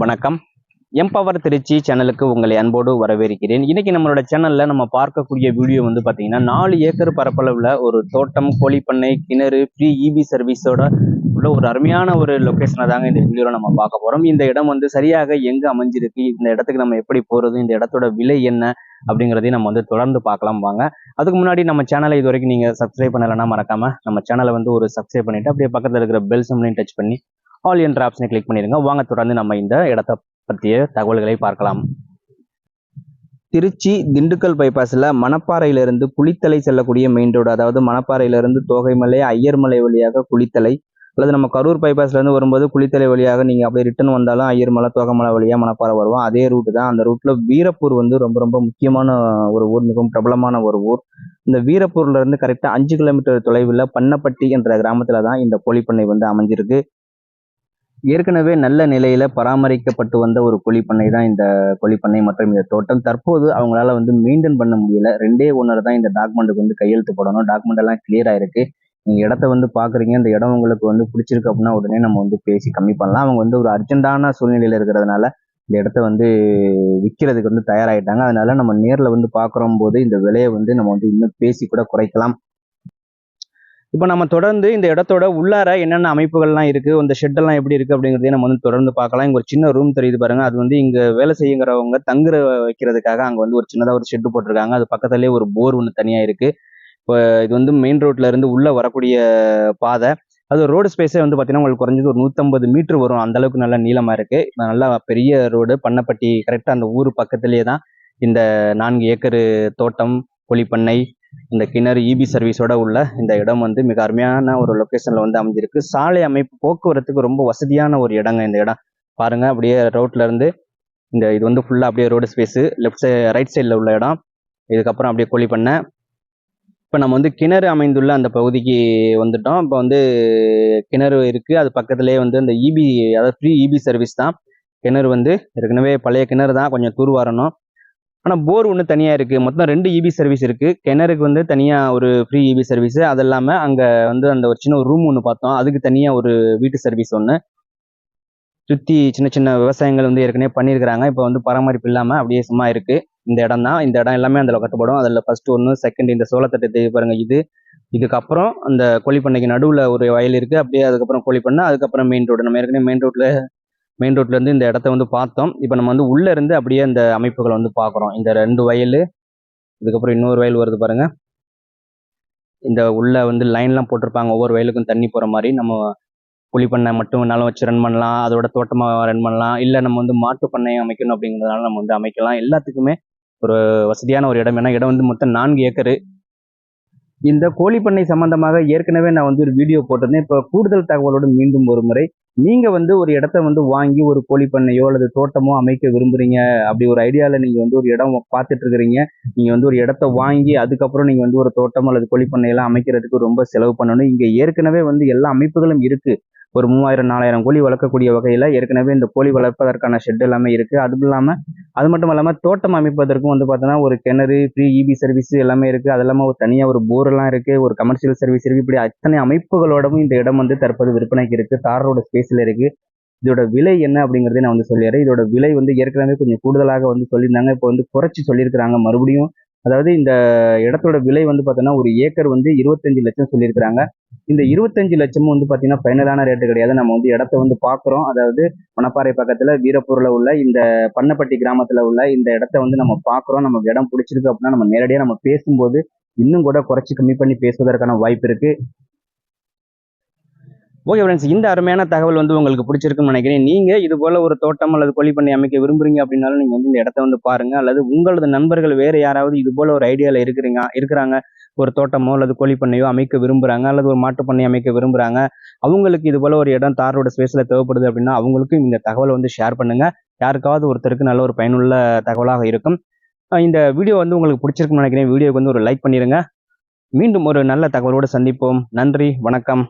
வணக்கம். எம்பவர் திருச்சி சேனலுக்கு உங்களை அன்போடு வரவேற்கிறேன். இன்னைக்கு நம்மளோட சேனல்ல நம்ம பார்க்கக்கூடிய வீடியோ வந்து பாத்தீங்கன்னா நாலு ஏக்கர் பரப்பளவுல ஒரு தோட்டம் கோழிப்பண்ணை கிணறு ஃப்ரீ இபி சர்வீஸோட உள்ள ஒரு அருமையான ஒரு லொக்கேஷனை தாங்க இந்த வீடியோவில் நம்ம பார்க்க போறோம். இந்த இடம் வந்து சரியாக எங்க அமைஞ்சிருக்கு இந்த இடத்துக்கு நம்ம எப்படி போறது இந்த இடத்தோட விலை என்ன அப்படிங்கிறதையும் நம்ம வந்து தொடர்ந்து பார்க்கலாம் வாங்க. அதுக்கு முன்னாடி நம்ம சேனலை இது வரைக்கும் நீங்கள் சப்ஸ்கிரைப் பண்ணலைன்னா மறக்காம நம்ம சேனலை வந்து ஒரு சப்ஸ்கிரைப் பண்ணிட்டு அப்படியே பக்கத்தில் இருக்கிற பெல் சிம்லையும் டச் பண்ணி ஆல் என்ற ஆப்ஷனை கிளிக் பண்ணிடுங்க. வாங்க தொடர்ந்து நம்ம இந்த இடத்தை பற்றிய தகவல்களை பார்க்கலாம். திருச்சி திண்டுக்கல் பைபாஸில் மணப்பாறையிலிருந்து குளித்தலை செல்லக்கூடிய மெயின் ரோடு அதாவது மணப்பாறையிலிருந்து தோகைமலை ஐயர்மலை வழியாக குளித்தலை அல்லது நம்ம கரூர் பைபாஸ்லேருந்து வரும்போது குளித்தலை வழியாக நீங்கள் அப்படியே ரிட்டர்ன் வந்தாலும் ஐயர்மலை தோகமலை வழியாக மணப்பாறை வருவோம். அதே ரூட்டு தான். அந்த ரூட்டில் வீரப்பூர் வந்து ரொம்ப ரொம்ப முக்கியமான ஒரு ஊர் மிகவும் பிரபலமான ஒரு ஊர். இந்த வீரப்பூர்லேருந்து கரெக்டாக அஞ்சு கிலோமீட்டர் தொலைவில் பண்ணப்பட்டி என்ற கிராமத்தில் தான் இந்த கோழிப்பண்ணை வந்து அமைஞ்சிருக்கு. ஏற்கனவே நல்ல நிலையில பராமரிக்கப்பட்டு வந்த ஒரு கோழிப்பண்ணை தான் இந்த கோழிப்பண்ணை மற்றும் இந்த தோட்டம். தற்போது அவங்களால வந்து மெயின்டைன் பண்ண முடியல. ரெண்டே ஒன்னர் தான் இந்த டாக்குமெண்ட்டுக்கு வந்து கையெழுத்து போடணும். டாக்குமெண்ட் எல்லாம் கிளியர் ஆயிருக்கு. நீங்க இடத்த வந்து பாக்குறீங்க. இந்த இடம் உங்களுக்கு வந்து பிடிச்சிருக்கு அப்படின்னா உடனே நம்ம வந்து பேசி கம்மி பண்ணலாம். அவங்க வந்து ஒரு அர்ஜென்டான சூழ்நிலையில இருக்கிறதுனால இந்த இடத்த வந்து விற்கிறதுக்கு வந்து தயாராயிட்டாங்க. அதனால நம்ம நேரில் வந்து பார்க்குறோம் போது இந்த விலையை வந்து நம்ம வந்து இன்னும் பேசி கூட குறைக்கலாம். இப்போ நம்ம தொடர்ந்து இந்த இடத்தோட உள்ளார என்னென்ன அமைப்புகள்லாம் இருக்கு இந்த ஷெட்டெல்லாம் எப்படி இருக்கு அப்படிங்கிறதையும் நம்ம வந்து தொடர்ந்து பார்க்கலாம். இங்கே ஒரு சின்ன ரூம் தெரியுது பாருங்க. அது வந்து இங்க வேலை செய்யுங்கிறவங்க தங்குற வைக்கிறதுக்காக அங்க வந்து ஒரு சின்னதாக ஒரு ஷெட்டு போட்டிருக்காங்க. அது பக்கத்துலேயே ஒரு போர் ஒன்று தனியா இருக்கு. இப்போ இது வந்து மெயின் ரோட்ல இருந்து உள்ள வரக்கூடிய பாதை. அது ரோடு ஸ்பேஸே வந்து பார்த்தீங்கன்னா உங்களுக்கு குறைஞ்சது ஒரு நூற்றம்பது மீட்டர் வரும். அந்த அளவுக்கு நல்ல நீளமாக இருக்கு. நல்லா பெரிய ரோடு பண்ணப்பட்டி கரெக்டாக அந்த ஊர் பக்கத்துலேயே தான் இந்த நான்கு ஏக்கர் தோட்டம் கொலிப்பண்ணை இந்த கிணறு இபி சர்வீஸோட உள்ள இந்த இடம் வந்து மிக அருமையான ஒரு லொக்கேஷன்ல வந்து அமைஞ்சிருக்கு. சாலை அமைப்பு போக்குவரத்துக்கு ரொம்ப வசதியான ஒரு இடங்க இந்த இடம். பாருங்க அப்படியே ரோட்ல இருந்து இந்த இது வந்து ஃபுல்லா அப்படியே road space left side right சைடில் உள்ள இடம். இதுக்கப்புறம் அப்படியே கோழி பண்ண. இப்போ நம்ம வந்து கிணறு அமைந்துள்ள அந்த பகுதிக்கு வந்துட்டோம். இப்போ வந்து கிணறு இருக்கு. அது பக்கத்துலேயே வந்து அந்த இபி அதாவது ஃப்ரீ இபி சர்வீஸ் தான். கிணறு வந்து ஏற்கனவே பழைய கிணறு தான். கொஞ்சம் தூர் வரணும். ஆனால் போர் ஒன்று தனியாக இருக்குது மொத்தம் ரெண்டு இபி சர்வீஸ் இருக்குது கிணறுக்கு வந்து தனியாக ஒரு ஃப்ரீ இபி சர்வீஸ் அது இல்லாமல் அங்கே வந்து அந்த ஒரு சின்ன ஒரு ரூம் ஒன்று பார்த்தோம். அதுக்கு தனியாக ஒரு வீட்டு சர்வீஸ் ஒன்று சுற்றி சின்ன சின்ன விவசாயங்கள் வந்து ஏற்கனவே பண்ணியிருக்கிறாங்க. இப்போ வந்து பராமரிப்பு இல்லாமல் அப்படியே சும்மா இருக்குது இந்த இடம் தான். இந்த இடம் எல்லாமே அதில் கட்டுப்படும். அதில் ஃபர்ஸ்ட் ஒன்று செகண்ட் இந்த சோளத்தட்டை தேவை பாருங்க இது. இதுக்கப்புறம் அந்த கோழி பண்ணைக்கு நடுவில் ஒரு வயல் இருக்குது அப்படியே அதுக்கப்புறம் கோழி கோழிப்பண்ணை அதுக்கப்புறம் மெயின் ரோடு நம்ம ஏற்கனவே மெயின் ரோட்டில் மெயின் ரோட்லேருந்து இந்த இடத்த வந்து பார்த்தோம். இப்போ நம்ம வந்து உள்ளேருந்து அப்படியே இந்த அமைப்புகளை வந்து பார்க்குறோம். இந்த ரெண்டு வயல் இதுக்கப்புறம் இன்னொரு வயல் வருது பாருங்கள் இந்த உள்ளே வந்து லைன்லாம் போட்டிருப்பாங்க. ஒவ்வொரு வயலுக்கும் தண்ணி போகிற மாதிரி. நம்ம புளி பண்ணை மட்டும் வேணாலும் வச்சு ரன் பண்ணலாம். அதோட தோட்டமாக ரன் பண்ணலாம். இல்லை நம்ம வந்து மாட்டு பண்ணை அமைக்கணும் அப்படிங்கிறதுனால நம்ம வந்து அமைக்கலாம். எல்லாத்துக்குமே ஒரு வசதியான ஒரு இடம். ஏன்னா இடம் வந்து மொத்தம் நான்கு ஏக்கரு. இந்த கோழி பண்ணை சம்பந்தமாக ஏற்கனவே நான் வந்து ஒரு வீடியோ போட்டிருந்தேன். இப்போ கூடுதல் தகவலோடு மீண்டும் ஒரு முறை நீங்க வந்து ஒரு இடத்த வந்து வாங்கி ஒரு கோழி பண்ணையோ அல்லது தோட்டமோ அமைக்க விரும்புறீங்க அப்படி ஒரு ஐடியால நீங்க வந்து ஒரு இடம் பார்த்துட்டு இருக்கிறீங்க நீங்க வந்து ஒரு இடத்த வாங்கி அதுக்கப்புறம் நீங்க வந்து ஒரு தோட்டம் அல்லது கோழி பண்ணையெல்லாம் அமைக்கிறதுக்கு ரொம்ப செலவு பண்ணணும். இங்க ஏற்கனவே வந்து எல்லா அமைப்புகளும் இருக்கு. ஒரு மூவாயிரம் நாலாயிரம் கோழி வளர்க்கக்கூடிய வகையில் ஏற்கனவே இந்த கோழி வளர்ப்பதற்கான ஷெட் எல்லாமே இருக்குது அதுவும் இல்லாமல் அது மட்டும் இல்லாமல் தோட்டம் அமைப்பதற்கும் வந்து பார்த்தோன்னா ஒரு கிணறு ஃப்ரீ இபி சர்வீஸ் எல்லாமே இருக்குது அது இல்லாமல் ஒரு தனியாக ஒரு போரெல்லாம் இருக்குது ஒரு கமர்ஷியல் சர்வீஸ் இருக்குது இப்படி அத்தனை அமைப்புகளோடவும் இந்த இடம் வந்து தற்போது விற்பனைக்கு இருக்குது தார் ரோடு இருக்குது இதோட விலை என்ன அப்படிங்கறதை நான் வந்து சொல்லிடுறேன். இதோட விலை வந்து ஏற்கனவே கொஞ்சம் கூடுதலாக வந்து சொல்லியிருந்தாங்க. இப்போ வந்து குறைச்சி சொல்லியிருக்கிறாங்க. மறுபடியும் அதாவது இந்த இடத்தோட விலை வந்து பார்த்தோன்னா ஒரு ஏக்கர் வந்து இருபத்தஞ்சு லட்சம் சொல்லியிருக்கிறாங்க. இந்த இருபத்தஞ்சு லட்சமும் வந்து பார்த்தீங்கன்னா ஃபைனலான ரேட்டு கிடையாது. நம்ம வந்து இடத்த வந்து பார்க்குறோம் அதாவது மணப்பாறை பக்கத்தில் வீரப்பூரில் உள்ள இந்த பண்ணப்பட்டி கிராமத்தில் உள்ள இந்த இடத்த வந்து நம்ம பார்க்குறோம் நமக்கு இடம் பிடிச்சிருக்கு அப்படின்னா நம்ம நேரடியாக நம்ம பேசும்போது இன்னும் கூட குறைச்சி கம்மி பண்ணி பேசுவதற்கான வாய்ப்பு இருக்குது ஓகே ஃப்ரெண்ட்ஸ் இந்த அருமையான தகவல் வந்து உங்களுக்கு பிடிச்சிருக்குன்னு நினைக்கிறேன். நீங்கள் இது போல ஒரு தோட்டம் அல்லது கோழி பண்ணை அமைக்க விரும்புறீங்க அப்படின்னாலும் நீங்கள் வந்து இந்த இடத்த வந்து பாருங்கள் அல்லது உங்களது நண்பர்கள் வேறு யாராவது இது போல் ஒரு ஐடியாவில் இருக்கிறீங்க இருக்கிறாங்க ஒரு தோட்டமோ அல்லது கோழி பண்ணையோ அமைக்க விரும்புகிறாங்க அல்லது ஒரு மாட்டு பண்ணை அமைக்க விரும்புகிறாங்க அவங்களுக்கு இது போல் ஒரு இடம் தாரோட ஸ்பேஸில் தேவைப்படுது அப்படின்னா அவங்களுக்கும் இந்த தகவலை வந்து ஷேர் பண்ணுங்க. யாருக்காவது ஒருத்தருக்கு நல்ல ஒரு பயனுள்ள தகவலாக இருக்கும். இந்த வீடியோ வந்து உங்களுக்கு பிடிச்சிருக்குன்னு நினைக்கிறேன். வீடியோக்கு வந்து ஒரு லைக் பண்ணிடுங்க மீண்டும் ஒரு நல்ல தகவலோடு சந்திப்போம். நன்றி வணக்கம்.